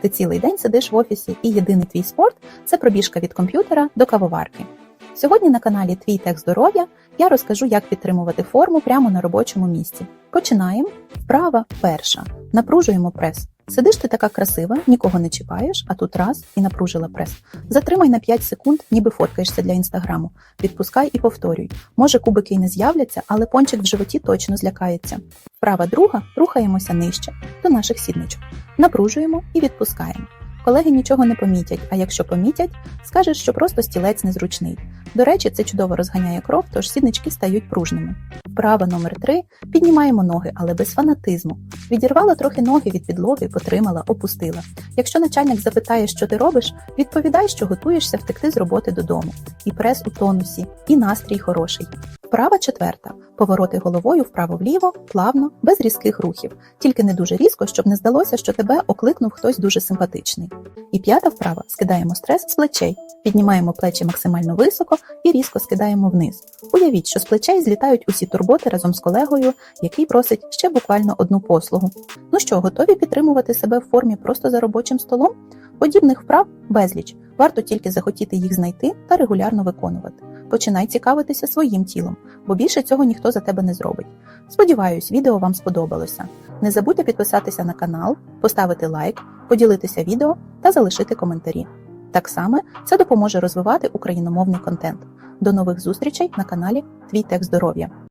Ти цілий день сидиш в офісі, і єдиний твій спорт це пробіжка від комп'ютера до кавоварки. Сьогодні на каналі Твій Тех Здоров'я я розкажу, як підтримувати форму прямо на робочому місці. Починаємо. Вправа перша. Напружуємо прес. Сидиш ти така красива, нікого не чіпаєш, а тут раз і напружила прес. Затримай на 5 секунд, ніби фоткаєшся для інстаграму. Відпускай і повторюй. Може, кубики й не з'являться, але пончик в животі точно злякається. Вправа друга рухаємося нижче до наших сідничок. Напружуємо і відпускаємо. Колеги нічого не помітять, а якщо помітять, скажеш, що просто стілець незручний. До речі, це чудово розганяє кров, тож сіднички стають пружними. Вправа номер 3 піднімаємо ноги, але без фанатизму. Відірвала трохи ноги від підлоги, потримала, опустила. Якщо начальник запитає, що ти робиш, відповідай, що готуєшся втекти з роботи додому. І прес у тонусі, і настрій хороший. Вправа четверта. Повороти головою вправо-вліво, плавно, без різких рухів, тільки не дуже різко, щоб не здалося, що тебе окликнув хтось дуже симпатичний. І п'ята вправа скидаємо стрес з плечей, піднімаємо плечі максимально високо і різко скидаємо вниз. Уявіть, що з плечей злітають усі турботи разом з колегою, який просить ще буквально одну послугу. Ну що, готові підтримувати себе в формі просто за робочим столом? Подібних вправ безліч. Варто тільки захотіти їх знайти та регулярно виконувати. Починай цікавитися своїм тілом, бо більше цього ніхто за тебе не зробить. Сподіваюсь, відео вам сподобалося. Не забудьте підписатися на канал, поставити лайк, поділитися відео та залишити коментарі. Так само це допоможе розвивати україномовний контент. До нових зустрічей на каналі Твій Тек Здоров'я.